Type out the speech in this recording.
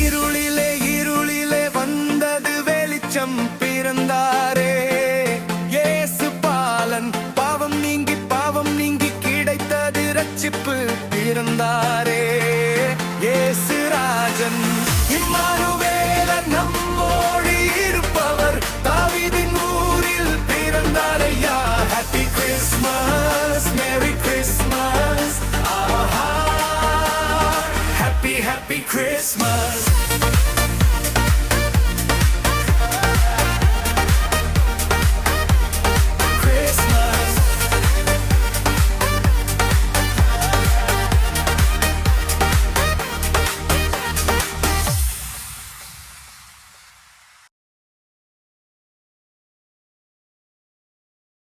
இருளிலே இருளிலே வந்தது வெளிச்சம் பிறந்தாரே. ஏசு பாலன் பாவம் நீங்கி பாவம் நீங்கி கிடைத்தது ரட்சிப்பு பிறந்தாரே. ஏசு ராஜன் இம்மானு Christmas.